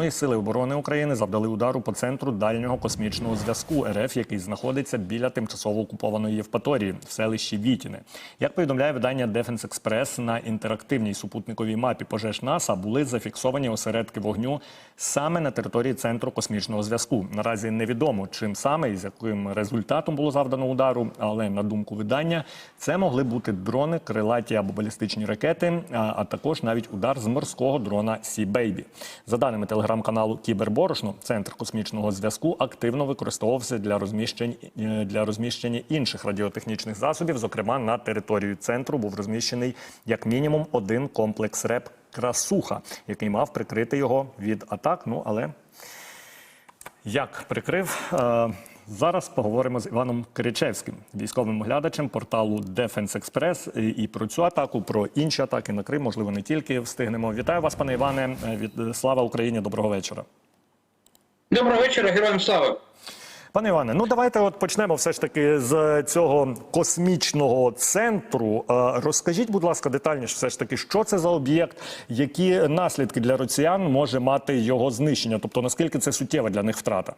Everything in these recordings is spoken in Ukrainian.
Ну сили оборони України завдали удару по центру дальнього космічного зв'язку РФ, який знаходиться біля тимчасово окупованої Євпаторії в селищі Вітіне. Як повідомляє видання Defense Express, на інтерактивній супутниковій мапі пожеж НАСА були зафіксовані осередки вогню саме на території центру космічного зв'язку. Наразі невідомо, чим саме і з яким результатом було завдано удару, але на думку видання, це могли бути дрони, крилаті або балістичні ракети, а, також навіть удар з морського дрона Сі Бейбі. За даними телеграм-каналу Кіберборошно, центр космічного зв'язку активно використовувався для розміщень е, для розміщення інших радіотехнічних засобів. Зокрема, на територію центру був розміщений як мінімум один комплекс РЕП Красуха, який мав прикрити його від атак. Ну але як прикрив? Зараз поговоримо з Іваном Киричевським, військовим оглядачем порталу Defense Express. І, про цю атаку, про інші атаки на Крим, можливо, не тільки встигнемо. Вітаю вас, пане Іване. Від слава Україні. Доброго вечора. Доброго вечора, героям слава. Пане Іване, ну давайте от почнемо все ж таки з цього космічного центру. Е, Розкажіть, будь ласка, детальніше, все ж таки, що це за об'єкт, які наслідки для росіян може мати його знищення? Тобто наскільки це суттєва для них втрата?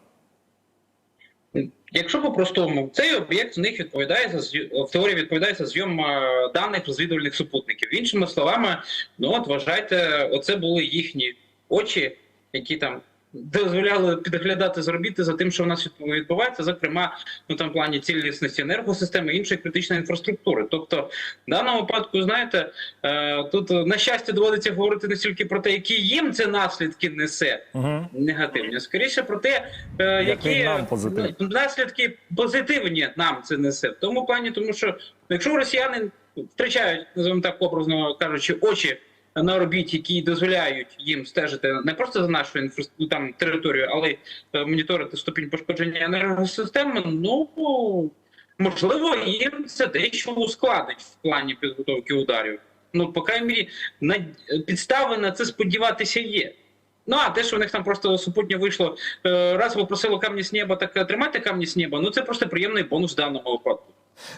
Якщо по-простому, цей об'єкт в них відповідає за в теорії відповідає за зйом е, даних розвідувальних супутників. Іншими словами, ну от вважайте, оце були їхні очі, які там дозволяли підглядати з орбіти за тим, що в нас відбу- відбувається, зокрема, ну там в плані цілісності енергосистеми і іншої критичної інфраструктури. Тобто, в даному випадку, знаєте, е, тут е, на щастя доводиться говорити не стільки про те, які їм це наслідки несе Угу. негативні, а скоріше про те, е, Які нам позитивні. ну, наслідки позитивні нам це несе. В тому плані, тому що якщо росіяни втрачають, називаємо так образно кажучи, очі на орбіті, які дозволяють їм стежити не просто за нашу інфраструктуру там територію, але й е, моніторити ступінь пошкодження енергосистеми, ну можливо, їм це дещо ускладить в плані підготовки ударів. Ну, по крайній мірі, на підстави на це сподіватися є. Ну, а те, що в них там просто супутньо вийшло, е, раз попросило камні з неба, так тримати камні з неба, ну це просто приємний бонус в даному випадку.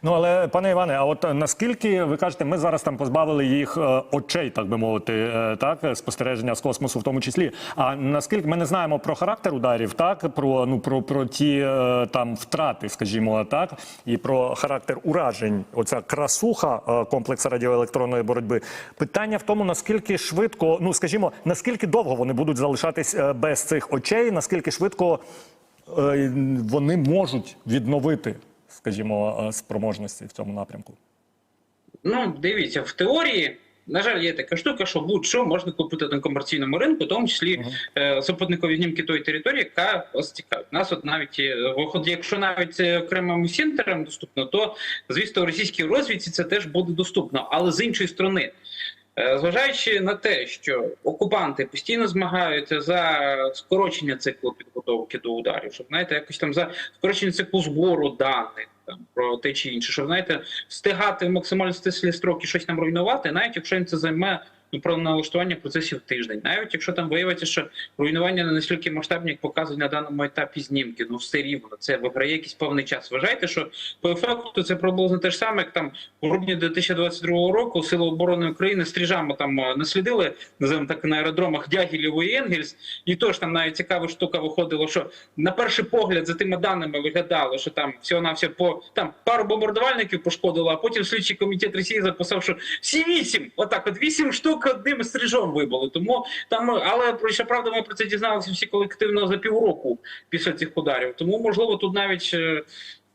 Ну але пане Іване, а от наскільки ви кажете, ми зараз там позбавили їх е, очей, так би мовити, е, так спостереження з космосу, в тому числі. А наскільки ми не знаємо про характер ударів, так про ну про, про ті е, там втрати, скажімо так, і про характер уражень, оця красуха е, комплексу радіоелектронної боротьби. Питання в тому, наскільки швидко, ну скажімо, наскільки довго вони будуть залишатись е, без цих очей, наскільки швидко е, вони можуть відновити, скажімо, е, спроможності в цьому напрямку. Ну, дивіться, в теорії, на жаль, є така штука, що будь-що можна купити на комерційному ринку, в тому числі Мгм. е, супутникові знімки тої території, яка вас цікавить. Нас от навіть е, виходить, якщо навіть окремим сентерам доступно, то звісно, російській розвідці це теж буде доступно. Але з іншої сторони, зважаючи на те, що окупанти постійно змагаються за скорочення циклу підготовки до ударів, щоб знаєте, якось там за скорочення циклу збору даних. Там про те чи інше, щоб знаєте, встигати в максимально стислі строки щось там руйнувати, навіть якщо їм це займе про налаштування процесів тиждень, навіть якщо там виявиться, що руйнування не настільки масштабні, як показують на даному етапі знімки, ну все рівно це виграє якийсь певний час. Вважайте, що по ефекту це приблизно те ж саме, як там у грудні 2022 року Сили оборони України стріжами там е, наслідили, називаємо так на аеродромах Дягілєво і Енгельс, і то ж там навіть цікава штука виходила, що на перший погляд за тими даними виглядало, що там всього на все по там пару бомбардувальників пошкодило, а потім слідчий комітет Росії записав, що всі вісім, отак, от вісім штук одним стрижом вибили. Тому там, але про що правда, ми про це дізналися всі колективно за півроку після цих ударів. Тому можливо тут навіть. е,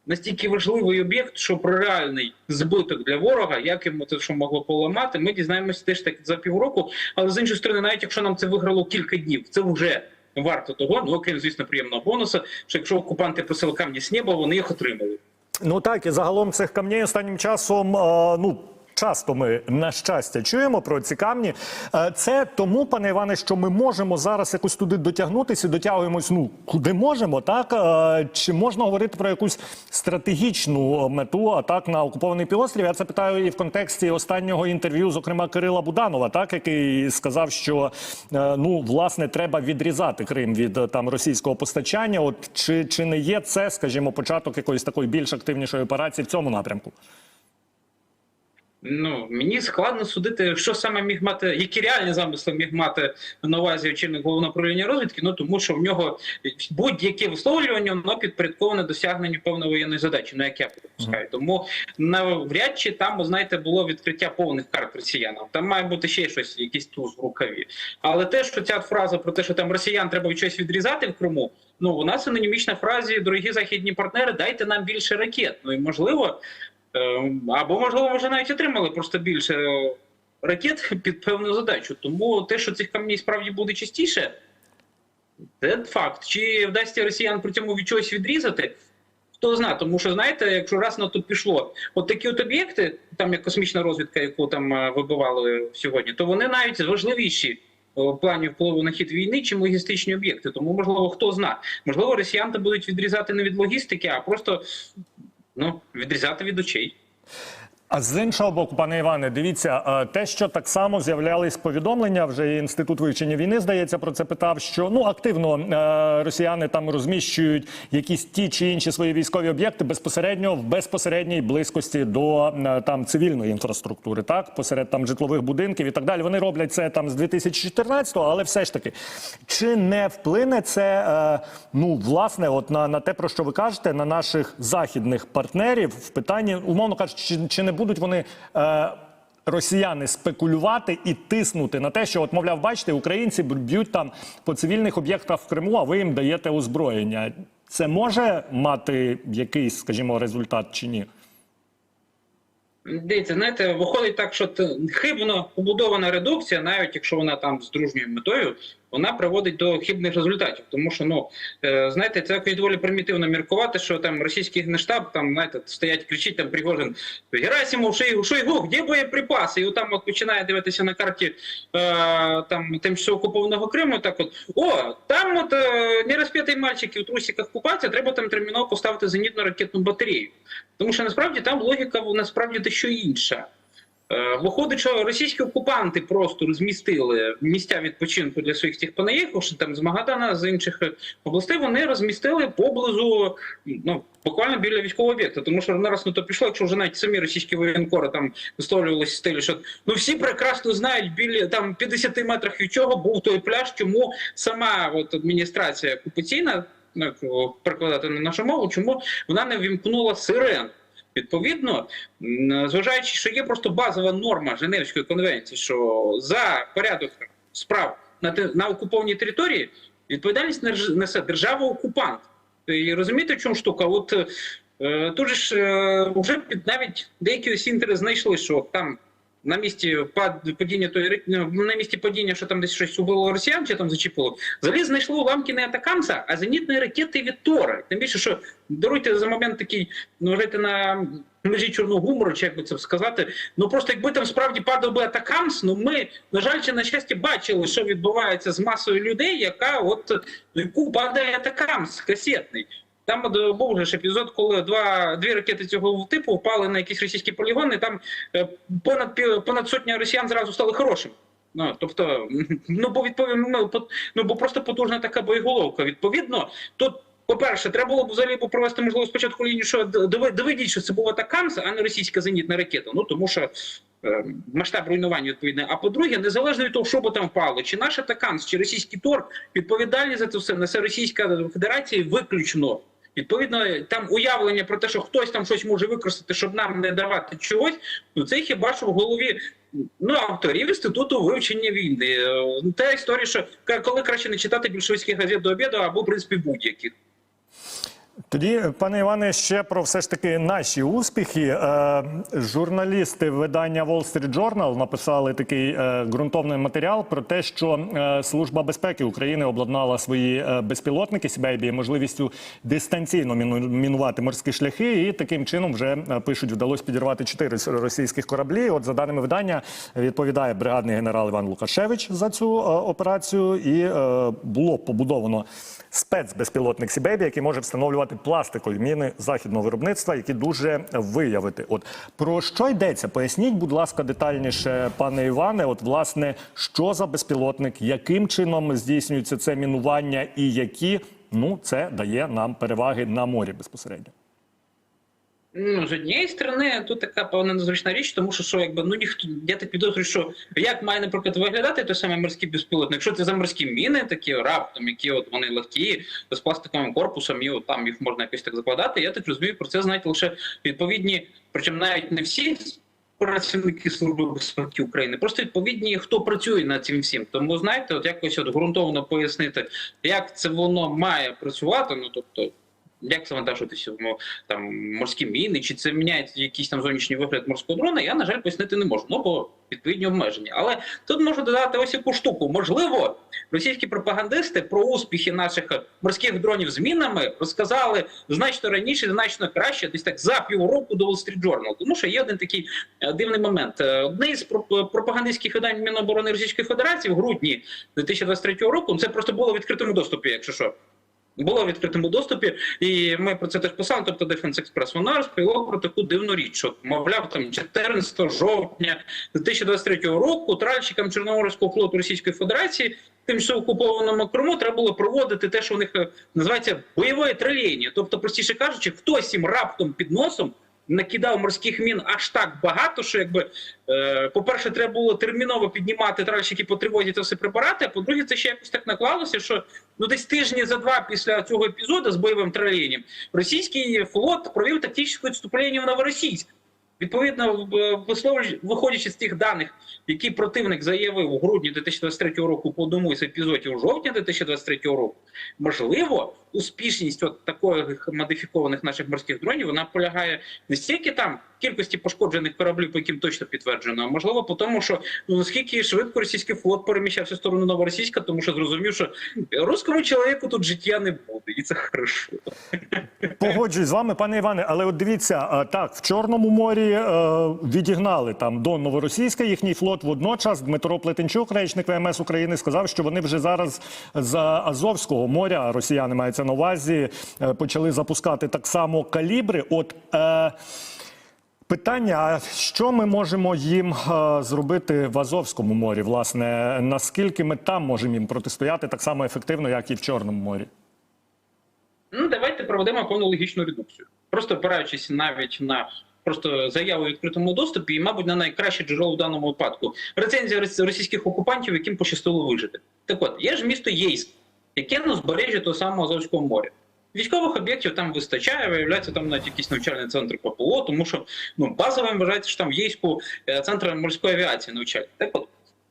Настільки важливий об'єкт, що про реальний збиток для ворога, як йому це що могло поламати, ми дізнаємося теж так за півроку. Але з іншої сторони, навіть якщо нам це виграло кілька днів, це вже варто того. Ну окрім звісно, приємного бонусу, що якщо окупанти просили камні з неба, вони їх отримали. Ну так, і загалом цих камней останнім часом, е, ну. Часто ми на щастя чуємо про ці камні. Е, Це тому, пане Іване, що ми можемо зараз якось туди дотягнутися, дотягуємось. Ну куди можемо, так Е, чи можна говорити про якусь стратегічну мету атак на окупований півострів? Я це питаю і в контексті останнього інтерв'ю, зокрема Кирила Буданова, так який сказав, що е, ну власне треба відрізати Крим від там російського постачання. От чи, чи не є це, скажімо, початок якоїсь такої більш активнішої операції в цьому напрямку? Ну мені складно судити, що саме міг мати, які реальні замисли міг мати на увазі очільник головного управління розвідки. Ну тому що в нього будь-яке висловлювання воно підпорядковане досягненню певної воєнної задачі, ну як я припускаю. Тому навряд чи там, знаєте, було відкриття повних карт росіянам. Там має бути ще щось, якийсь туз в рукаві. Але те, що ця фраза про те, що там росіян треба щось відрізати в Криму. Ну вона синонімічна фразі дорогі західні партнери, дайте нам більше ракет. Ну і можливо. Е, Або, можливо, вже навіть отримали просто більше ракет під певну задачу. Тому те, що цих камней справді буде частіше, це факт. Чи вдасться росіян при цьому від чогось відрізати? Хто знає, тому що знаєте, якщо раз на то пішло, от такі от об'єкти, там як космічна розвідка, яку там е, вибивали сьогодні, то вони навіть важливіші в плані впливу на хід війни, чим логістичні об'єкти. Тому, можливо, хто знає, можливо, росіяни будуть відрізати не від логістики, а просто ну, відрізати від очей. А з іншого боку, пане Іване, дивіться, е, те, що так само з'являлись повідомлення, вже інститут вивчення війни здається про це питав. Що ну активно е, росіяни там розміщують якісь ті чи інші свої військові об'єкти безпосередньо в безпосередній близькості до е, там цивільної інфраструктури, так посеред там житлових будинків і так далі. Вони роблять це там з 2014-го, але все ж таки, чи не вплине це ну власне, от на, на те, про що ви кажете, на наших західних партнерів в питанні, умовно кажучи, чи, чи не будуть вони. Е, Росіяни спекулювати і тиснути на те, що от, мовляв, бачите, українці б'ють там по цивільних об'єктах в Криму, а ви їм даєте озброєння. Це може мати якийсь, скажімо, результат чи ні? Дивіться, знаєте, виходить так, що хибно побудована редукція, навіть якщо вона там з дружньою метою, вона приводить до хибних результатів. Тому що, ну е, знаєте, це якось доволі примітивно міркувати, що там російський генштаб, там знаєте, стоять, кричить там Пригожин, Герасимов, Шойгу, Шойгу, де боєприпаси? І от там от починає дивитися на карті е, там тимчасово окупованого Криму. Так от о, там от е, нерозп'ятий мальчик і у трусиках купаться, треба там терміново поставити зенітну ракетну батарею. Тому що насправді там логіка насправді дещо інша. Е, Виходить, що російські окупанти просто розмістили місця відпочинку для своїх тих що там з Магадана, з інших областей, вони розмістили поблизу, ну буквально біля військового об'єкта. Тому що раз на то пішло, якщо вже навіть самі російські воєнкори там висловлювалися в стилі, що ну всі прекрасно знають біля там 50 метрах від чого був той пляж, чому сама от адміністрація окупаційна, ну, як перекладати на нашу мову, чому вона не вімкнула сирен. Відповідно, зважаючи, що є просто базова норма Женевської конвенції, що за порядок справ на, на окупованій території відповідальність несе держава-окупант. І розумієте, в чому штука? От е, тут ж е, вже під навіть деякі осінтери знайшли, що там на місці пад- падіння ри- ну, на місці падіння, що там десь щось убило росіян, чи там зачепило, взагалі знайшли уламки не атакамса, а зенітної ракети від Тора. Тим більше, що даруйте за момент такий, ну жити на межі чорного гумору, чи як би це сказати. Ну просто якби там справді падав би атакамс, ну ми, на жаль, чи на щастя, бачили, що відбувається з масою людей, яка от яку падає атакамс касетний. Там був вже ж епізод, коли два дві ракети цього типу впали на якісь російські полігони. Там е, понад понад сотня росіян зразу стали хорошими. Ну тобто, ну бо відповідно, ну, ну бо просто потужна така боєголовка. Відповідно, тут. По-перше, треба було б взагалі провести можливо спочатку лінію, що доведіть, що це був атакамс, а не російська зенітна ракета. Ну тому що е, масштаб руйнування відповідний. А по-друге, незалежно від того, що би там впало, чи наш атакамс, чи російський тор, відповідальність за це все несе Російська Федерація виключно. Відповідно, там уявлення про те, що хтось там щось може використати, щоб нам не давати чогось. Ну це хіба що в голові ну авторів інституту вивчення війни. Е, Та історія, що коли краще не читати більшовицьких газет до обіду, або в принципі будь-яких. Тоді, пане Іване, ще про все ж таки наші успіхи. Е, журналісти видання Wall Street Journal написали такий е, ґрунтовний матеріал про те, що е, Служба безпеки України обладнала свої безпілотники Сібейбі можливістю дистанційно міну- мінувати морські шляхи, і таким чином вже пишуть, вдалося підірвати чотири російських кораблі. От за даними видання відповідає бригадний генерал Іван Лукашевич за цю операцію, і було побудовано спецбезпілотник Сібейбі, який може встановлювати пластикові міни західного виробництва, які дуже виявити. От про що йдеться? Поясніть, будь ласка, детальніше, пане Іване. От власне, що за безпілотник, яким чином здійснюється це мінування, і які ну це дає нам переваги на морі безпосередньо. Ну, з однієї сторони, тут така певна незручна річ, тому що, що якби ну ніхто я так підозрюю, що як має, наприклад, виглядати той самий морський безпілотник, якщо це за морські міни, такі раптом, які от вони легкі, з пластиковим корпусом, і от там їх можна якось так закладати. Я так розумію, про це знають лише відповідні, причому навіть не всі. Працівники служби безпеки України, просто відповідні, хто працює над цим всім. Тому знаєте, от якось от ґрунтовно пояснити, як це воно має працювати. Ну тобто, як завантажуватися там морські міни, чи це міняє якийсь там зовнішній вигляд морського дрона, я на жаль пояснити не можу. Ну бо відповідні обмеження. Але тут можу додати ось яку штуку. Можливо, російські пропагандисти про успіхи наших морських дронів з мінами розказали значно раніше, значно краще, десь так за півроку до Wall Street Journal. Тому що є один такий е, дивний момент. Е, Одне із пропагандистських видань Міноборони Російської Федерації в грудні 2023 року це просто було в відкритому доступі, якщо що. Було в відкритому доступі, і ми про це теж писали. Тобто Defense Express, вона розповіла про таку дивну річ, що мовляв, там 14 жовтня 2023 року тральщикам Чорноморського флоту Російської Федерації тимчасово окупованому Криму треба було проводити те, що у них е, називається бойове траління. Тобто, простіше кажучи, хтось їм раптом під носом накидав морських мін аж так багато, що якби е, по-перше, треба було терміново піднімати тральщики по тривозі та все препарати. А по-друге, це ще якось так наклалося, що ну десь тижні за два після цього епізоду з бойовим тралінням російський флот провів тактичне відступлення в Новоросійськ. Відповідно, виходячи з тих даних, які противник заявив у грудні 2023 року по одному із епізодів жовтня 2023 року, можливо, успішність от таких модифікованих наших морських дронів вона полягає не стільки там кількості пошкоджених кораблів, по яким точно підтверджено, а можливо, по тому, що ну наскільки швидко російський флот переміщався в сторону новоросійська, тому що зрозумів, що руському чоловіку тут життя не буде, і це хорошо. Погоджуюсь з вами, пане Іване, але от дивіться, так, в Чорному морі е, відігнали там до Новоросійська їхній флот. Водночас Дмитро Плетенчук, речник ВМС України, сказав, що вони вже зараз з Азовського моря, росіяни мається на увазі, е, почали запускати так само калібри. От е, Питання: що ми можемо їм е, зробити в Азовському морі? Власне, наскільки ми там можемо їм протистояти так само ефективно, як і в Чорному морі? Ну, давайте проведемо повну логічну редукцію. Просто опираючись навіть на просто заяву у відкритому доступі, і, мабуть, на найкраще джерело в даному випадку рецензія російських окупантів, яким пощастило вижити. Так от, є ж місто Єйськ, яке на узбережжі того самого Азовського моря. Військових об'єктів там вистачає, виявляється, там навіть якийсь навчальний центр ППО, тому що ну, базовим вважається, що там в Єйську е, центр морської авіації навчають. Так от,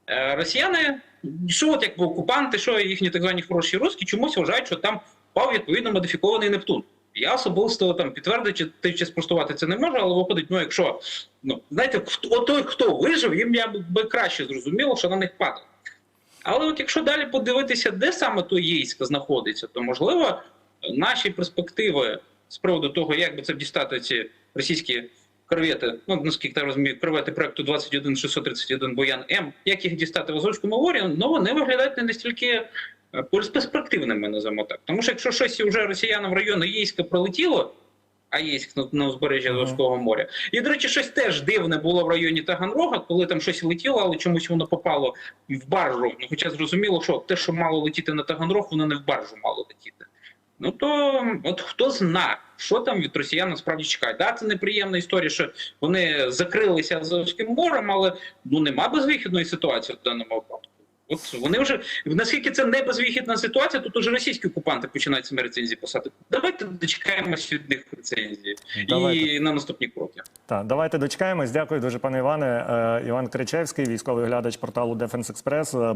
е, росіяни, що от якби окупанти, що їхні так звані хороші русські, чомусь вважають, що там впав відповідно модифікований Нептун. Я особисто там підтвердити чи, чи спростувати це не можу, але виходить, ну якщо ну знаєте, хто той, хто вижив, їм я би краще зрозуміло, що на них падає. Але от якщо далі подивитися, де саме той Єйськ знаходиться, то можливо наші перспективи з приводу того, як би це дістати ці російські корвети, ну наскільки я розумію, корвети проекту 21631 Боян М, як їх дістати в Азовському морі, ну вони виглядають не настільки е, перспективними, називаємо так. Тому що якщо щось вже росіянам в району Єйська пролетіло, а Єйськ на, на узбережжі Азовського моря. І, до речі, щось теж дивне було в районі Таганрога, коли там щось летіло, але чомусь воно попало в баржу. Ну, хоча зрозуміло, що те, що мало летіти на Таганрог, воно не в баржу мало летіти. Ну то от хто зна, що там від росіян насправді чекає. Да, це неприємна історія, що вони закрилися Азовським морем, але ну нема безвихідної ситуації в даному випадку. От вони вже наскільки це не безвихідна ситуація, тут уже російські окупанти починають саме рецензії писати. Давайте дочекаємось від них рецензії Давайте. і на наступні кроки. Так, давайте дочекаємось. Дякую дуже, пане Іване. Е, Іван Кричевський, військовий глядач порталу Defense Express.